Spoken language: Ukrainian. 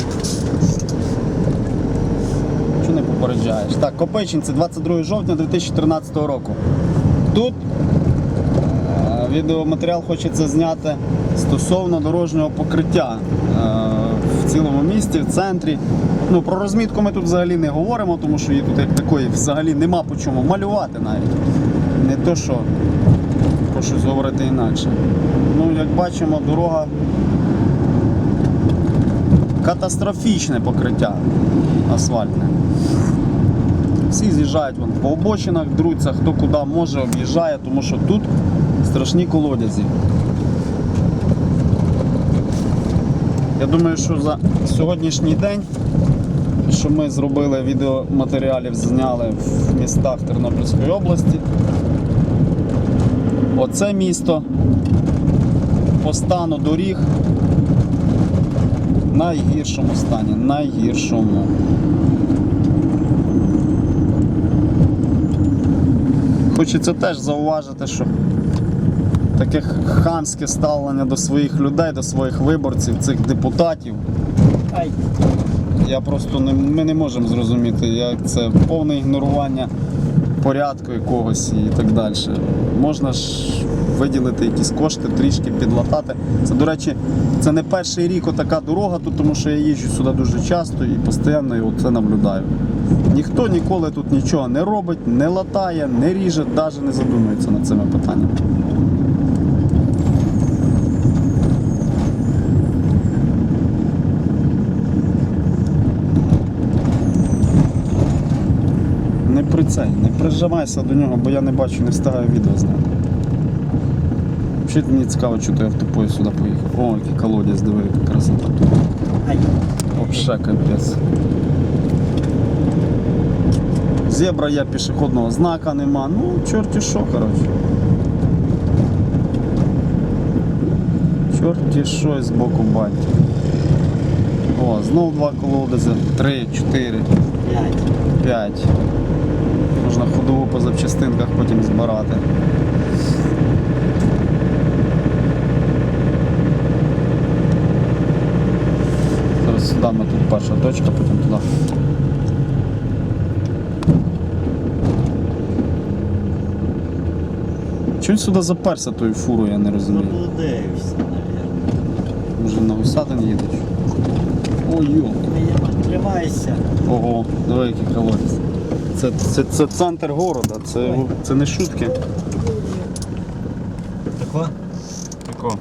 Давай. Чого не попереджаєш? Так, Копичинці, 22 жовтня 2013 року. Тут е, відеоматеріал хочеться зняти стосовно дорожнього покриття е, в цілому місті, в центрі. Ну, про розмітку ми тут взагалі не говоримо, тому що її тут як такої взагалі нема по чому малювати навіть. Не то, що про щось говорити інакше. Ну, як бачимо, дорога катастрофічне покриття асфальтне. Всі з'їжджають вон, по обочинах, друться, хто куди може, об'їжджає, тому що тут страшні колодязі. Я думаю, що за сьогоднішній день, що ми зробили відеоматеріалів, зняли в містах Тернопільської області. Оце місто по стану доріг найгіршому стані, найгіршому. Хочеться теж зауважити, що таке хамське ставлення до своїх людей, до своїх виборців, цих депутатів. Я просто не, ми не можемо зрозуміти, як це повне ігнорування порядку якогось і так далі. Можна ж виділити якісь кошти, трішки підлатати. Це, до речі, це не перший рік отака дорога тут, тому що я їжджу сюди дуже часто і постійно і це наблюдаю. Ніхто ніколи тут нічого не робить, не латає, не ріже, навіть не задумується над цими питаннями. Не цей, не прижимайся до нього, бо я не бачу, не встигаю відео зняти. Взагалі мені цікаво, що ти автопоїзд сюди поїхав. О, який колодязь, диви, яка красота. Вообще капець. Зебра є, пішохідного знака нема. Ну, чорті що, коротше. Чорті що з боку батька. О, знов два колодези. Три, чотири, П'ять. п'ять. Ходову по запчастинках потім збирати. Зараз сюди ми тут перша точка, потім туди. Він сюди заперся тою фурою, я не розумію. Заблудився, мабуть. Може на Гусатин їдуть? Ой, йо. Тримайся. Ого, диви який колодязь. Це, це, це центр города, це, це не шутки. Тако? Тако.